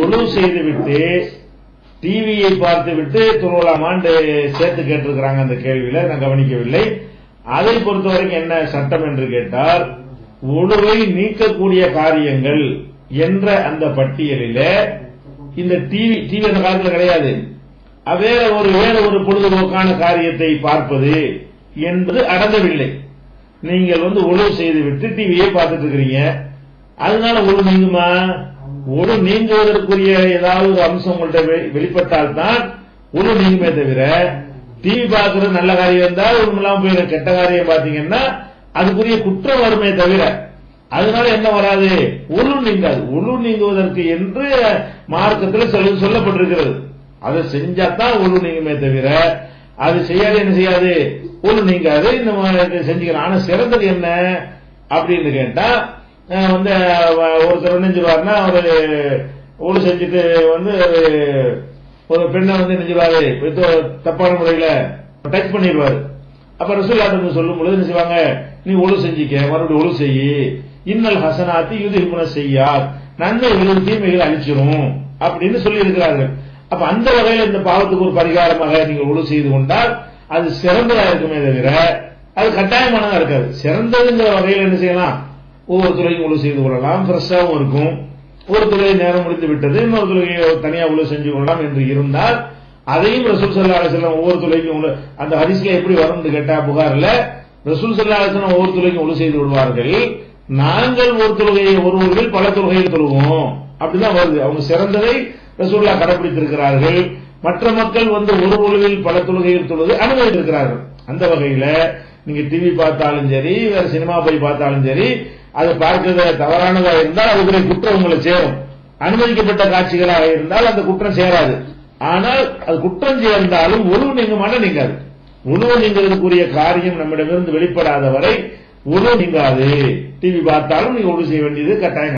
உழவு செய்து விட்டு டிவியை பார்த்து விட்டு தொழுவலாமான்னு சேர்த்து கேட்டிருக்கிறாங்க அந்த கேள்வியில நான் கவனிக்கவில்லை. அதை பொறுத்த வரைக்கும் என்ன சட்டம் என்று கேட்டால் உழுவை நீக்கக்கூடிய காரியங்கள் என்ற அந்த பட்டியலில இந்த டிவி டிவி அந்த காலத்தில் கிடையாது. வேற ஒரு வேற ஒரு பொழுதுபோக்கான காரியத்தை பார்ப்பது என்பது அடங்கவில்லை. நீங்கள் வந்து உழவு செய்து விட்டு டிவியை பார்த்துட்டு இருக்கிறீங்க. அதனால உழவு நீங்குமா? உரு நீங்குவதற்குரிய ஏதாவது ஒரு அம்சம் உங்கள்ட்ட வெளிப்பட்டால் தான் உரு நீங்குமே தவிர டிவி பார்க்கறது நல்ல காரியம் இருந்தால் உண்மையெல்லாம் இல்லாம போயிடும் கெட்ட காரியம் பாத்தீங்கன்னா அதுக்குரிய குற்றம் வருமே தவிர அதனால என்ன வராது? உழு நீங்காது. உழு நீங்குவதற்கு என்று மார்க்கத்தில் சொல்ல சொல்லப்பட்டிருக்கிறது. அதை செஞ்சா தான் உழு நீங்குமே தவிர அது செய்யாது என்ன செய்யாது? ஒழு நீங்காது. இந்த மாதிரி செஞ்சுக்கலாம் ஆனா சிறந்தது என்ன? அப்படின்னு கேட்டா வந்து ஒருத்தர் என்ன செஞ்சுருவாருன்னா ஒரு செஞ்சுட்டு வந்து ஒரு- ஒரு பெண்ணை வந்து என்ன செய்வாரு தப்பான முறையில டச் பண்ணிடுவாரு. அப்ப ரசூல்லாட்டு சொல்லும் பொழுது என்ன செய்வாங்க நீ ஒழு செஞ்சிக்க மறுபடியும் ஒழு செய்யி இன்னல் ஹசனாத்தி யுதிமுன செய்யா நன்மைகள் தீமைகள் அழிச்சிரும் அப்படின்னு சொல்லி இருக்கிறார்கள் அப்ப அந்த வகையில் இந்த பாவத்துக்கு ஒரு பரிகாரமாக நீங்கள் ஒழு செய்து கொண்டால் அது சிறந்ததா இருக்குமே தவிர அது கட்டாயமானதா இருக்காது. சிறந்ததுங்கிற வகையில் என்ன செய்யலாம்? ஒவ்வொரு துறையும் உழவு செய்து கொள்ளலாம். ஃப்ரெஷ்ஷாகவும் இருக்கும். ஒரு துறையை நேரம் முடிந்து விட்டது. இன்னொரு துறையை தனியா உள்ள செஞ்சு கொள்ளலாம் என்று இருந்தால் அதையும் ரசூல் சல்லா அலிஸ்லாம் ஒவ்வொரு துறைக்கும் உள்ள அந்த ஹரிசில எப்படி வரும்னு கேட்டா புகார்ல ரசூல் சல்லா அலிஸ்லாம் ஒவ்வொரு துறைக்கும் உழவு செய்து விடுவார்கள். நாங்கள் ஒரு தொழுகையை ஒரு ஊரில் பல தொழுகையில் தொழுவோம். அப்படிதான் வருது. அவங்க சிறந்ததை ரசூல்லா கடைபிடித்திருக்கிறார்கள் மற்ற மக்கள் வந்து ஒரு ஒழுவில் பல தொழுகையில் தொழுது அனுமதித்திருக்கிறார்கள் அந்த வகையில நீங்க டிவி பார்த்தாலும் சரி வேற சினிமா போய் பார்த்தாலும் சரி அதை பார்க்கிறது தவறானதா இருந்தால் அதுக்குரிய குற்றம் உங்களை சேரும். அனுமதிக்கப்பட்ட காட்சிகளாக இருந்தால் அந்த குற்றம் சேராது. ஆனால் அது குற்றம் சேர்ந்தாலும் உழவு நீங்க மாட்ட நீங்காது. உழவு நீங்கிறதுக்குரிய காரியம் நம்மிடமிருந்து வெளிப்படாத வரை உழவு நீங்காது. டிவி பார்த்தாலும் நீங்க உழவு செய்ய வேண்டியது கட்டாயம்.